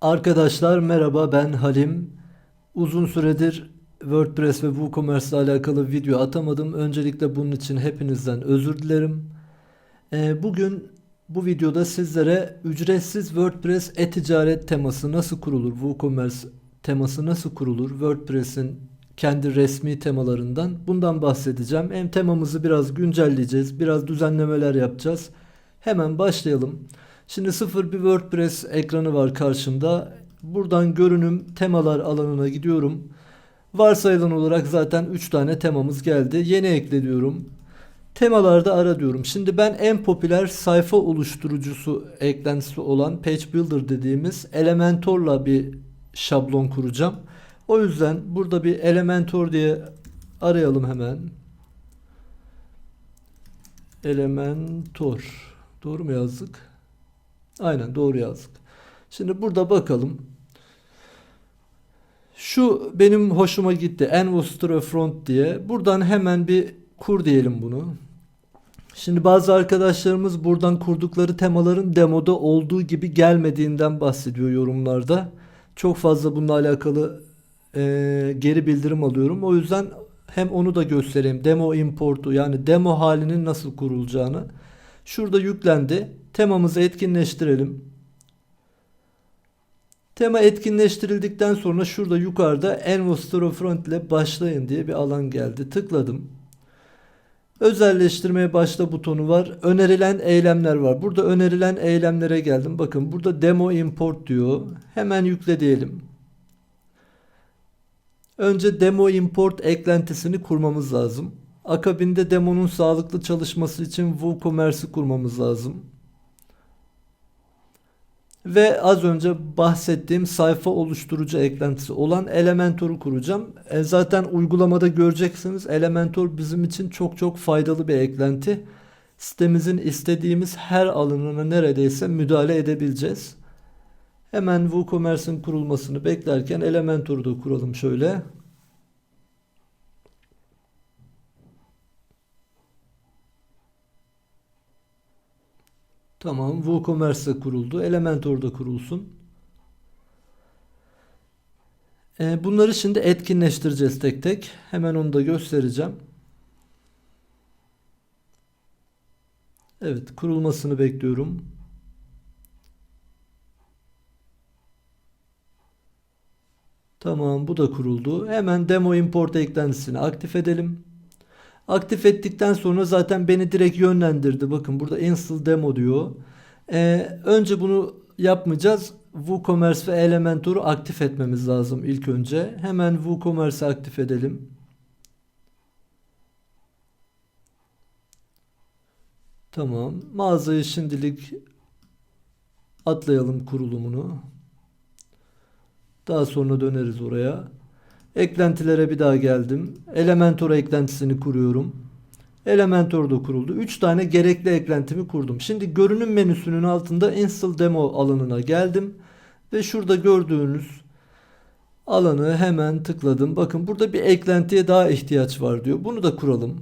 Arkadaşlar merhaba ben Halim. Uzun süredir WordPress ve WooCommerce ile alakalı video atamadım. Öncelikle bunun için hepinizden özür dilerim. Ee, bugün bu videoda sizlere ücretsiz WordPress e-ticaret teması nasıl kurulur, WooCommerce teması nasıl kurulur, WordPress'in kendi resmi temalarından bundan bahsedeceğim. Hem temamızı biraz güncelleyeceğiz, biraz düzenlemeler yapacağız. Hemen başlayalım. Şimdi sıfır bir WordPress ekranı var karşımda. Buradan görünüm temalar alanına gidiyorum. Varsayılan olarak zaten 3 tane temamız geldi. Yeni ekle diyorum. Temalarda ara diyorum. Şimdi ben en popüler sayfa oluşturucusu eklentisi olan Page Builder dediğimiz Elementor'la bir şablon kuracağım. O yüzden burada bir Elementor diye arayalım hemen. Elementor. Doğru mu yazdık? Aynen doğru yazdık. Şimdi burada bakalım. Şu benim hoşuma gitti. Envostra Front diye. Buradan hemen bir kur diyelim bunu. Şimdi bazı arkadaşlarımız buradan kurdukları temaların demoda olduğu gibi gelmediğinden bahsediyor yorumlarda. Çok fazla bununla alakalı e, geri bildirim alıyorum. O yüzden hem onu da göstereyim. Demo importu yani demo halinin nasıl kurulacağını. Şurada yüklendi. Temamızı etkinleştirelim. Tema etkinleştirildikten sonra şurada yukarıda Envo Storefront ile başlayın diye bir alan geldi. Tıkladım. Özelleştirmeye başla butonu var. Önerilen eylemler var. Burada önerilen eylemlere geldim. Bakın burada demo import diyor. Hemen yükle diyelim. Önce demo import eklentisini kurmamız lazım. Akabinde demonun sağlıklı çalışması için WooCommerce'ı kurmamız lazım. Ve az önce bahsettiğim sayfa oluşturucu eklentisi olan Elementor'u kuracağım. E zaten uygulamada göreceksiniz Elementor bizim için çok çok faydalı bir eklenti. Sitemizin istediğimiz her alanına neredeyse müdahale edebileceğiz. Hemen WooCommerce'ın kurulmasını beklerken Elementor'u da kuralım şöyle. Tamam. WooCommerce de kuruldu. Elementor da kurulsun. Ee, bunları şimdi etkinleştireceğiz tek tek. Hemen onu da göstereceğim. Evet. Kurulmasını bekliyorum. Tamam. Bu da kuruldu. Hemen demo import eklentisini aktif edelim. Aktif ettikten sonra zaten beni direkt yönlendirdi. Bakın burada install demo diyor. Ee, önce bunu yapmayacağız. WooCommerce ve Elementor'u aktif etmemiz lazım ilk önce. Hemen WooCommerce'ı aktif edelim. Tamam. Mağazayı şimdilik atlayalım kurulumunu. Daha sonra döneriz oraya. Eklentilere bir daha geldim. Elementor eklentisini kuruyorum. Elementor da kuruldu. 3 tane gerekli eklentimi kurdum. Şimdi görünüm menüsünün altında Install Demo alanına geldim. Ve şurada gördüğünüz alanı hemen tıkladım. Bakın burada bir eklentiye daha ihtiyaç var diyor. Bunu da kuralım.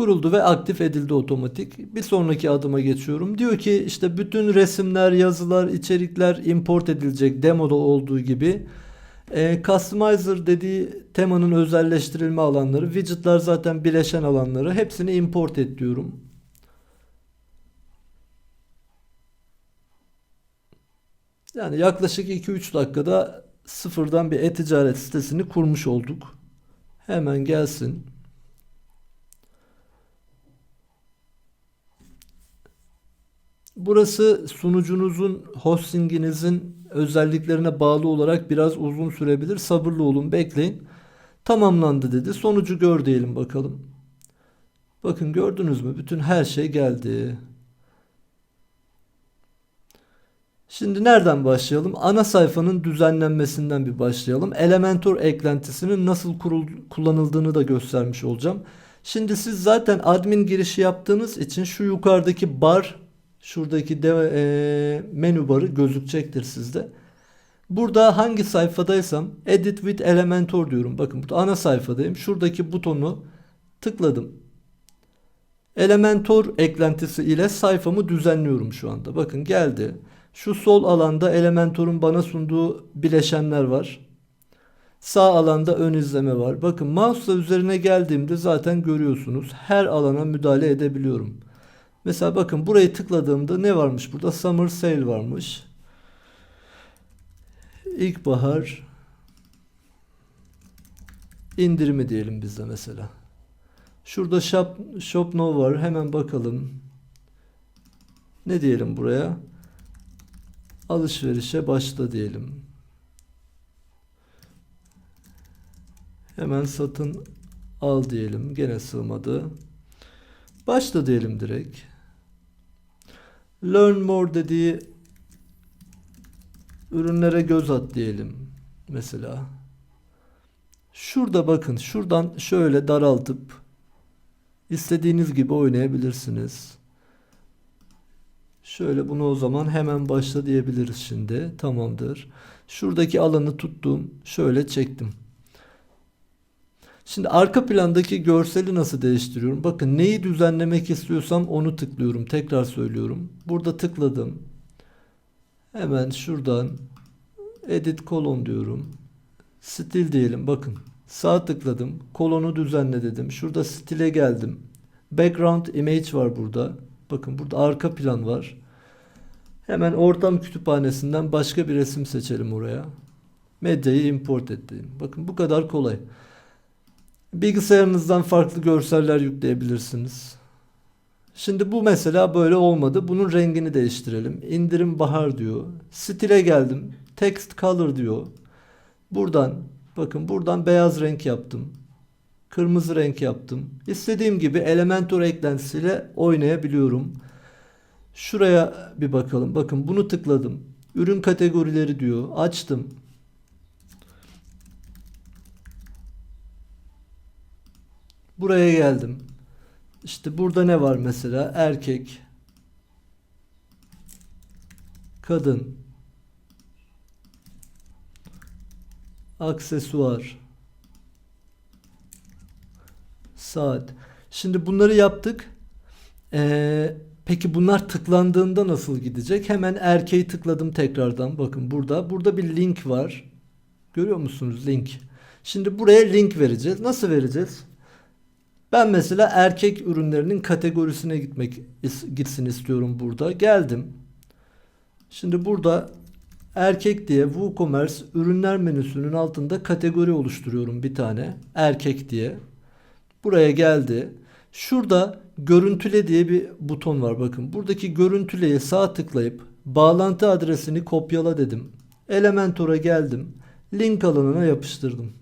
Kuruldu ve aktif edildi otomatik. Bir sonraki adıma geçiyorum. Diyor ki işte bütün resimler, yazılar, içerikler import edilecek demoda olduğu gibi. E, Customizer dediği temanın özelleştirilme alanları, widgetlar zaten bileşen alanları. Hepsini import et diyorum. Yani yaklaşık 2-3 dakikada sıfırdan bir e-ticaret sitesini kurmuş olduk. Hemen gelsin. Burası sunucunuzun, hostinginizin özelliklerine bağlı olarak biraz uzun sürebilir. Sabırlı olun, bekleyin. Tamamlandı dedi. Sonucu gör diyelim bakalım. Bakın gördünüz mü? Bütün her şey geldi. Şimdi nereden başlayalım? Ana sayfanın düzenlenmesinden bir başlayalım. Elementor eklentisinin nasıl kurul kullanıldığını da göstermiş olacağım. Şimdi siz zaten admin girişi yaptığınız için şu yukarıdaki bar Şuradaki de, e, menü barı gözükecektir sizde. Burada hangi sayfadaysam Edit with Elementor diyorum. Bakın burada ana sayfadayım. Şuradaki butonu tıkladım. Elementor eklentisi ile sayfamı düzenliyorum şu anda. Bakın geldi. Şu sol alanda Elementor'un bana sunduğu bileşenler var. Sağ alanda ön izleme var. Bakın mouse'la üzerine geldiğimde zaten görüyorsunuz. Her alana müdahale edebiliyorum. Mesela bakın burayı tıkladığımda ne varmış burada? Summer Sale varmış. İlkbahar indirimi diyelim biz de mesela. Şurada shop, shop now var. Hemen bakalım. Ne diyelim buraya? Alışverişe başla diyelim. Hemen satın al diyelim. Gene sığmadı. Başla diyelim direkt. Learn more dediği ürünlere göz at diyelim. Mesela. Şurada bakın. Şuradan şöyle daraltıp istediğiniz gibi oynayabilirsiniz. Şöyle bunu o zaman hemen başla diyebiliriz şimdi. Tamamdır. Şuradaki alanı tuttum. Şöyle çektim. Şimdi arka plandaki görseli nasıl değiştiriyorum? Bakın neyi düzenlemek istiyorsam onu tıklıyorum. Tekrar söylüyorum. Burada tıkladım. Hemen şuradan edit kolon diyorum. Stil diyelim. Bakın sağ tıkladım. Kolonu düzenle dedim. Şurada stile geldim. Background image var burada. Bakın burada arka plan var. Hemen ortam kütüphanesinden başka bir resim seçelim oraya. Medyayı import ettim. Bakın bu kadar kolay. Bilgisayarınızdan farklı görseller yükleyebilirsiniz. Şimdi bu mesela böyle olmadı. Bunun rengini değiştirelim. İndirim bahar diyor. Stile geldim. Text color diyor. Buradan bakın buradan beyaz renk yaptım. Kırmızı renk yaptım. İstediğim gibi Elementor eklentisiyle oynayabiliyorum. Şuraya bir bakalım. Bakın bunu tıkladım. Ürün kategorileri diyor. Açtım. Buraya geldim. İşte burada ne var mesela? Erkek, kadın, aksesuar, saat. Şimdi bunları yaptık. Ee, peki bunlar tıklandığında nasıl gidecek? Hemen erkeği tıkladım tekrardan. Bakın burada. Burada bir link var. Görüyor musunuz link? Şimdi buraya link vereceğiz. Nasıl vereceğiz? Ben mesela erkek ürünlerinin kategorisine gitmek gitsin istiyorum burada. Geldim. Şimdi burada erkek diye WooCommerce ürünler menüsünün altında kategori oluşturuyorum bir tane. Erkek diye. Buraya geldi. Şurada görüntüle diye bir buton var bakın. Buradaki görüntüleye sağ tıklayıp bağlantı adresini kopyala dedim. Elementor'a geldim. Link alanına yapıştırdım.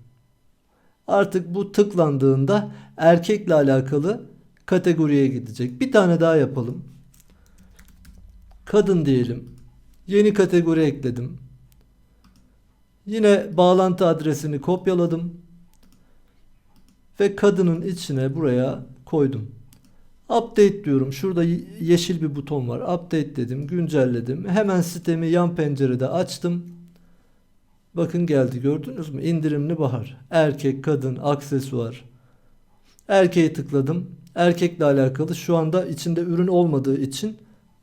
Artık bu tıklandığında erkekle alakalı kategoriye gidecek. Bir tane daha yapalım. Kadın diyelim. Yeni kategori ekledim. Yine bağlantı adresini kopyaladım. Ve kadının içine buraya koydum. Update diyorum. Şurada yeşil bir buton var. Update dedim. Güncelledim. Hemen sitemi yan pencerede açtım. Bakın geldi gördünüz mü? İndirimli bahar. Erkek, kadın, aksesuar. Erkeği tıkladım. Erkekle alakalı şu anda içinde ürün olmadığı için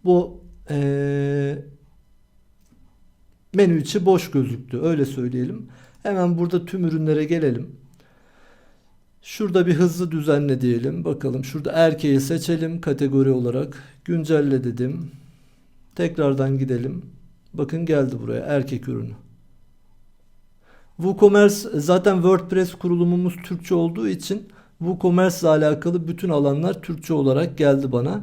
bu ee, menü içi boş gözüktü. Öyle söyleyelim. Hemen burada tüm ürünlere gelelim. Şurada bir hızlı düzenle diyelim. Bakalım şurada erkeği seçelim kategori olarak. Güncelle dedim. Tekrardan gidelim. Bakın geldi buraya erkek ürünü. WooCommerce zaten WordPress kurulumumuz Türkçe olduğu için WooCommerce ile alakalı bütün alanlar Türkçe olarak geldi bana.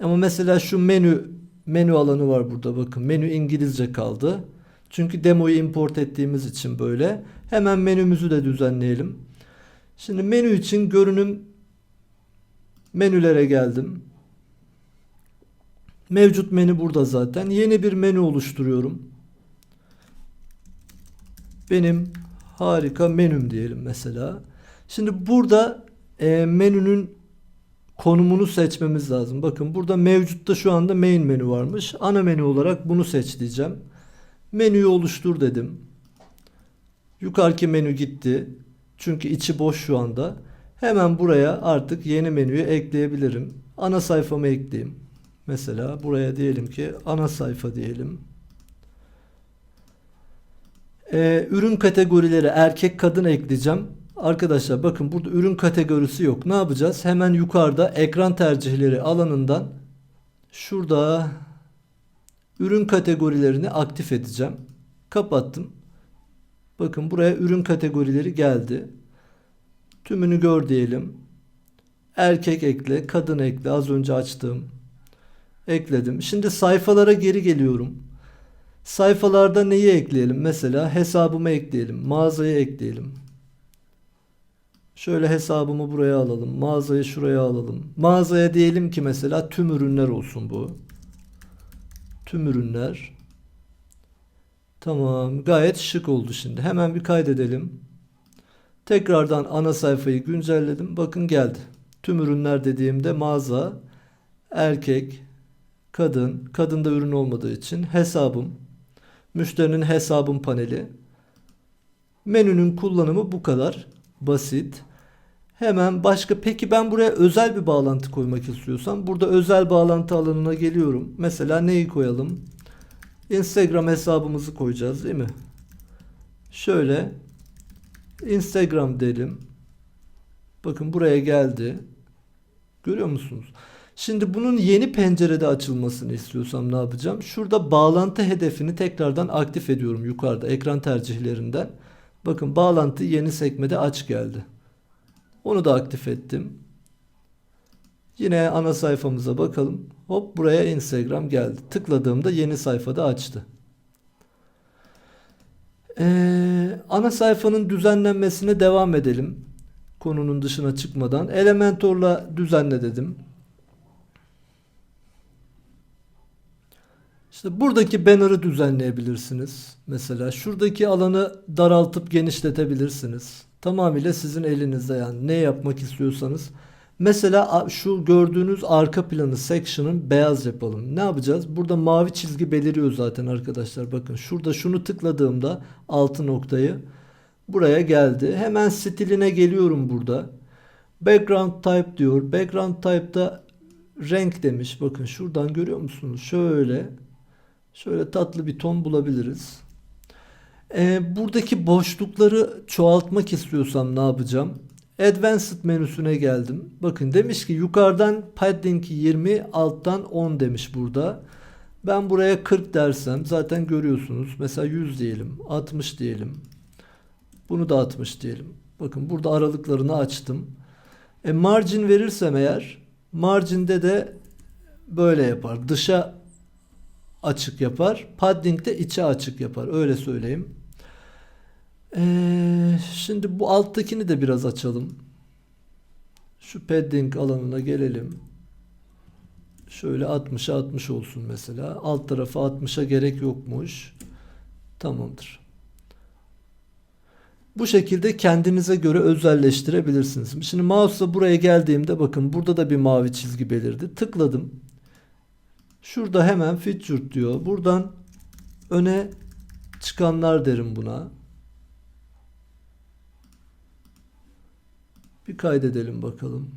Ama mesela şu menü menü alanı var burada bakın. Menü İngilizce kaldı. Çünkü demoyu import ettiğimiz için böyle. Hemen menümüzü de düzenleyelim. Şimdi menü için görünüm menülere geldim. Mevcut menü burada zaten. Yeni bir menü oluşturuyorum. Benim harika menüm diyelim mesela. Şimdi burada e, menünün konumunu seçmemiz lazım. Bakın burada mevcutta şu anda main menü varmış. Ana menü olarak bunu seç diyeceğim. Menüyü oluştur dedim. Yukarıki menü gitti. Çünkü içi boş şu anda. Hemen buraya artık yeni menüyü ekleyebilirim. ana sayfamı ekleyeyim. Mesela buraya diyelim ki ana sayfa diyelim. Ee, ürün kategorileri erkek kadın ekleyeceğim. Arkadaşlar bakın burada ürün kategorisi yok. Ne yapacağız? Hemen yukarıda ekran tercihleri alanından şurada ürün kategorilerini aktif edeceğim. Kapattım. Bakın buraya ürün kategorileri geldi. Tümünü gör diyelim. Erkek ekle, kadın ekle. Az önce açtığım. Ekledim. Şimdi sayfalara geri geliyorum. Sayfalarda neyi ekleyelim? Mesela hesabımı ekleyelim. Mağazayı ekleyelim. Şöyle hesabımı buraya alalım. Mağazayı şuraya alalım. Mağazaya diyelim ki mesela tüm ürünler olsun bu. Tüm ürünler. Tamam. Gayet şık oldu şimdi. Hemen bir kaydedelim. Tekrardan ana sayfayı güncelledim. Bakın geldi. Tüm ürünler dediğimde mağaza, erkek, kadın, kadında ürün olmadığı için hesabım, müşterinin hesabım paneli. Menünün kullanımı bu kadar basit. Hemen başka peki ben buraya özel bir bağlantı koymak istiyorsam burada özel bağlantı alanına geliyorum. Mesela neyi koyalım? Instagram hesabımızı koyacağız değil mi? Şöyle Instagram dedim. Bakın buraya geldi. Görüyor musunuz? Şimdi bunun yeni pencerede açılmasını istiyorsam ne yapacağım? Şurada bağlantı hedefini tekrardan aktif ediyorum yukarıda ekran tercihlerinden. Bakın bağlantı yeni sekmede aç geldi. Onu da aktif ettim. Yine ana sayfamıza bakalım. Hop buraya Instagram geldi. Tıkladığımda yeni sayfada açtı. Ee, ana sayfanın düzenlenmesine devam edelim. Konunun dışına çıkmadan. Elementor'la düzenle dedim. İşte buradaki banner'ı düzenleyebilirsiniz. Mesela şuradaki alanı daraltıp genişletebilirsiniz. Tamamıyla sizin elinizde yani ne yapmak istiyorsanız. Mesela şu gördüğünüz arka planı section'ın beyaz yapalım. Ne yapacağız? Burada mavi çizgi beliriyor zaten arkadaşlar. Bakın şurada şunu tıkladığımda altı noktayı buraya geldi. Hemen stiline geliyorum burada. Background type diyor. Background type'da renk demiş. Bakın şuradan görüyor musunuz? Şöyle şöyle tatlı bir ton bulabiliriz. Ee, buradaki boşlukları çoğaltmak istiyorsam ne yapacağım? Advanced menüsüne geldim. Bakın demiş ki yukarıdan padding 20 alttan 10 demiş burada. Ben buraya 40 dersem zaten görüyorsunuz. Mesela 100 diyelim. 60 diyelim. Bunu da 60 diyelim. Bakın burada aralıklarını açtım. E margin verirsem eğer marginde de böyle yapar. Dışa açık yapar. Padding de içe açık yapar. Öyle söyleyeyim. Ee, şimdi bu alttakini de biraz açalım. Şu padding alanına gelelim. Şöyle 60'a 60 olsun mesela. Alt tarafa 60'a gerek yokmuş. Tamamdır. Bu şekilde kendinize göre özelleştirebilirsiniz. Şimdi mouse'la buraya geldiğimde bakın burada da bir mavi çizgi belirdi. Tıkladım. Şurada hemen feature diyor. Buradan öne çıkanlar derim buna. Bir kaydedelim bakalım.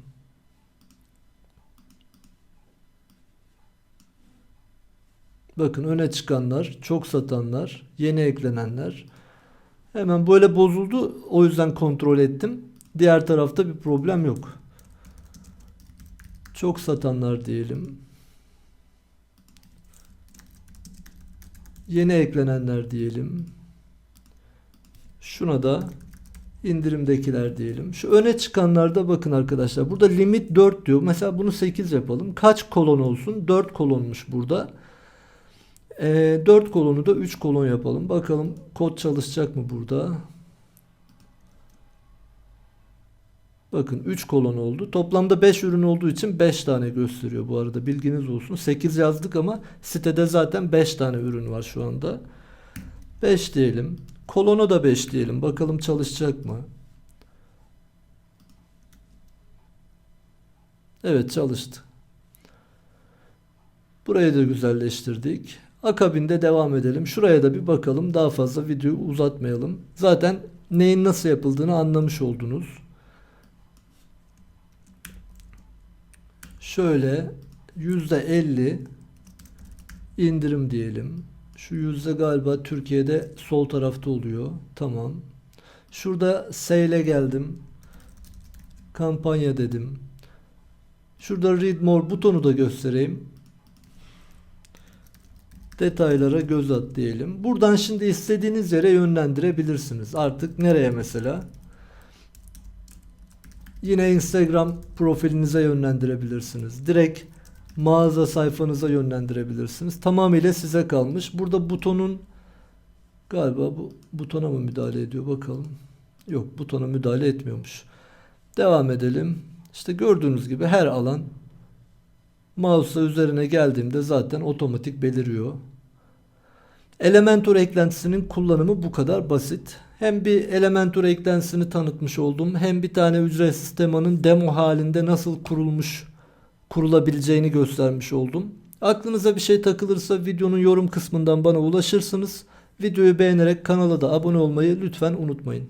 Bakın öne çıkanlar, çok satanlar, yeni eklenenler. Hemen böyle bozuldu. O yüzden kontrol ettim. Diğer tarafta bir problem yok. Çok satanlar diyelim. Yeni eklenenler diyelim. Şuna da indirimdekiler diyelim. Şu öne çıkanlarda bakın arkadaşlar. Burada limit 4 diyor. Mesela bunu 8 yapalım. Kaç kolon olsun? 4 kolonmuş burada. E, 4 kolonu da 3 kolon yapalım. Bakalım kod çalışacak mı burada? Bakın 3 kolon oldu. Toplamda 5 ürün olduğu için 5 tane gösteriyor bu arada. Bilginiz olsun. 8 yazdık ama sitede zaten 5 tane ürün var şu anda. 5 diyelim. Kolona da 5 diyelim. Bakalım çalışacak mı? Evet çalıştı. Burayı da güzelleştirdik. Akabinde devam edelim. Şuraya da bir bakalım. Daha fazla videoyu uzatmayalım. Zaten neyin nasıl yapıldığını anlamış oldunuz. Şöyle %50 indirim diyelim. Şu yüzde galiba Türkiye'de sol tarafta oluyor. Tamam. Şurada sale'e geldim. Kampanya dedim. Şurada read more butonu da göstereyim. Detaylara göz at diyelim. Buradan şimdi istediğiniz yere yönlendirebilirsiniz. Artık nereye mesela? Yine Instagram profilinize yönlendirebilirsiniz. Direkt mağaza sayfanıza yönlendirebilirsiniz. Tamamıyla size kalmış. Burada butonun galiba bu butona mı müdahale ediyor bakalım. Yok butona müdahale etmiyormuş. Devam edelim. İşte gördüğünüz gibi her alan mouse'la üzerine geldiğimde zaten otomatik beliriyor. Elementor eklentisinin kullanımı bu kadar basit. Hem bir Elementor eklentisini tanıtmış oldum. Hem bir tane ücretsiz temanın demo halinde nasıl kurulmuş, kurulabileceğini göstermiş oldum. Aklınıza bir şey takılırsa videonun yorum kısmından bana ulaşırsınız. Videoyu beğenerek kanala da abone olmayı lütfen unutmayın.